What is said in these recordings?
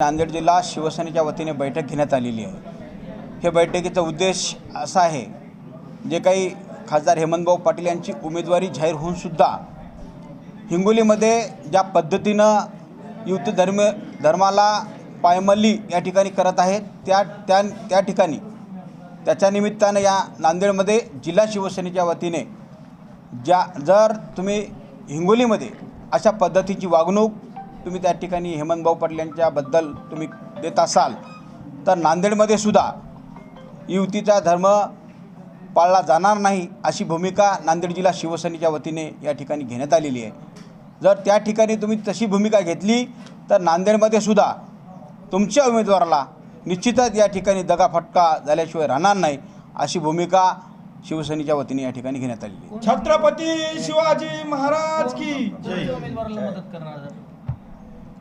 नांदेड जिल्हा शिवसेनेच्या वतीने बैठक घेण्यात आलेली आहे. हे बैठकीचा उद्देश असा आहे जे काही खासदार हेमंतभाऊ पाटील यांची उमेदवारी जाहीर होऊनसुद्धा हिंगोलीमध्ये ज्या पद्धतीनं युद्ध धर्म धर्माला पायमल्ली या ठिकाणी करत आहेत त्या त्या त्या ठिकाणी त्याच्या निमित्तानं या नांदेडमध्ये जिल्हा शिवसेनेच्या वतीने ज्या जर तुम्ही हिंगोलीमध्ये अशा पद्धतीची वागणूक तुम्ही त्या ठिकाणी हेमंतभाऊ पाटील यांच्याबद्दल तुम्ही देत असाल तर नांदेडमध्ये सुद्धा युतीचा धर्म पाळला जाणार नाही अशी भूमिका नांदेड जिल्हा शिवसेनेच्या वतीने या ठिकाणी घेण्यात आलेली आहे. जर त्या ठिकाणी तुम्ही तशी भूमिका घेतली तर नांदेडमध्ये सुद्धा तुमच्या उमेदवाराला निश्चितच या ठिकाणी दगाफटका झाल्याशिवाय राहणार नाही अशी भूमिका शिवसेनेच्या वतीने या ठिकाणी घेण्यात आलेली आहे. छत्रपती शिवाजी महाराज की कोणत्या उमेदवाराला मदत करणार जर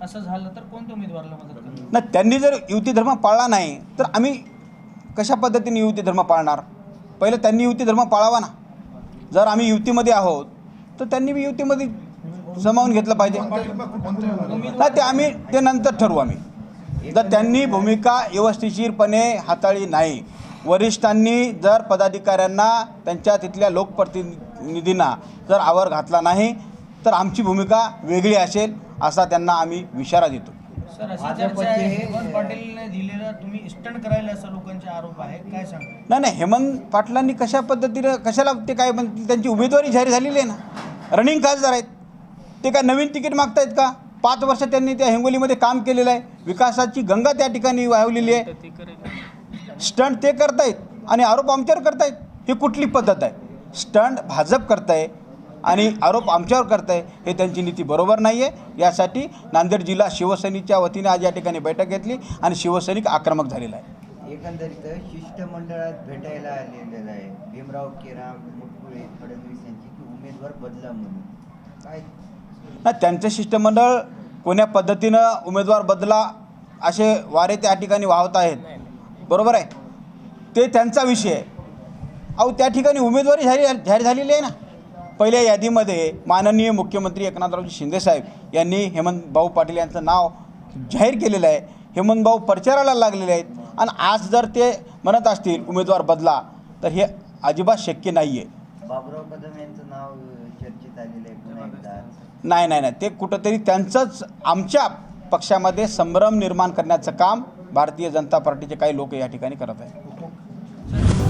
असं झालं तर कोणत्या उमेदवाराला मदत करणार? ना त्यांनी जर युती धर्म पाळला नाही तर आम्ही कशा पद्धतीने युती धर्म पाळणार? पहिलं त्यांनी युती धर्म पाळावा ना. जर आम्ही युतीमध्ये आहोत तर त्यांनी बी युतीमध्ये जमावून घेतलं पाहिजे. नाही ते आम्ही ते नंतर ठरवू आम्ही. जर त्यांनी भूमिका व्यवस्थिशीरपणे हाताळली नाही वरिष्ठांनी जर पदाधिकाऱ्यांना त्यांच्या तिथल्या लोकप्रतिनिधींना जर आवर घातला नाही तर आमची भूमिका वेगळी असेल असा त्यांना आम्ही इशारा देतो. सर अशी चर्चा आहे. हेमंत पाटीलने दिलेला तुम्ही स्टंट करायला असं लोकांचे आरोप आहे काय सांगा नाही नाही हेमंत पाटलांनी कशा पद्धतीनं कशाला ते काय म्हणतील त्यांची उमेदवारी जाहीर झालेली आहे ना? रनिंग खासदार आहेत. ते काय नवीन तिकीट मागतायत का? पाच वर्ष त्यांनी त्या हिंगोलीमध्ये काम केलेलं आहे. विकासाची गंगा त्या ठिकाणी वाहवलेली आहे. स्टंट ते करतायत आणि आरोप आमच्यावर करतायत. ही कुठली पद्धत आहे? स्टंट भाजप करताय. आणि आरोप आमच्यावर करताय हे त्यांची नीती बरोबर नाही आहे यासाठी नांदेड जिल्हा शिवसेनेच्या वतीने आज या ठिकाणी बैठक घेतली आणि शिवसैनिक आक्रमक झालेला आहे. एकंदरीत शिष्टमंडळात भेटायला आलेलं आहे. भीमराव केराम मुटकुळे फडणवीस यांची की उमेदवार बदला म्हणून. काय? ना त्यांचं शिष्टमंडळ कोण्या पद्धतीनं उमेदवार बदला असे वारे त्या ठिकाणी वाहत आहेत? बरोबर आहे. ते त्यांचा विषय आहे. अहो त्या ठिकाणी उमेदवारी जाहीर जाहीर झालेली आहे ना. पहिल्या यादीमध्ये माननीय मुख्यमंत्री एकनाथरावजी शिंदेसाहेब यांनी हेमंत भाऊ पाटील यांचं नाव जाहीर केलेलं आहे. हेमंत भाऊ प्रचाराला लागलेले आहेत. आणि आज जर ते म्हणत असतील उमेदवार बदला तर हे अजिबात शक्य नाही आहे बाबुराव कदम यांचं नाव चर्चेत आलेलं आहे नाही नाही नाही. ते कुठंतरी त्यांचंच आमच्या पक्षामध्ये संभ्रम निर्माण करण्याचं काम भारतीय जनता पार्टीचे काही लोक या ठिकाणी करत आहेत.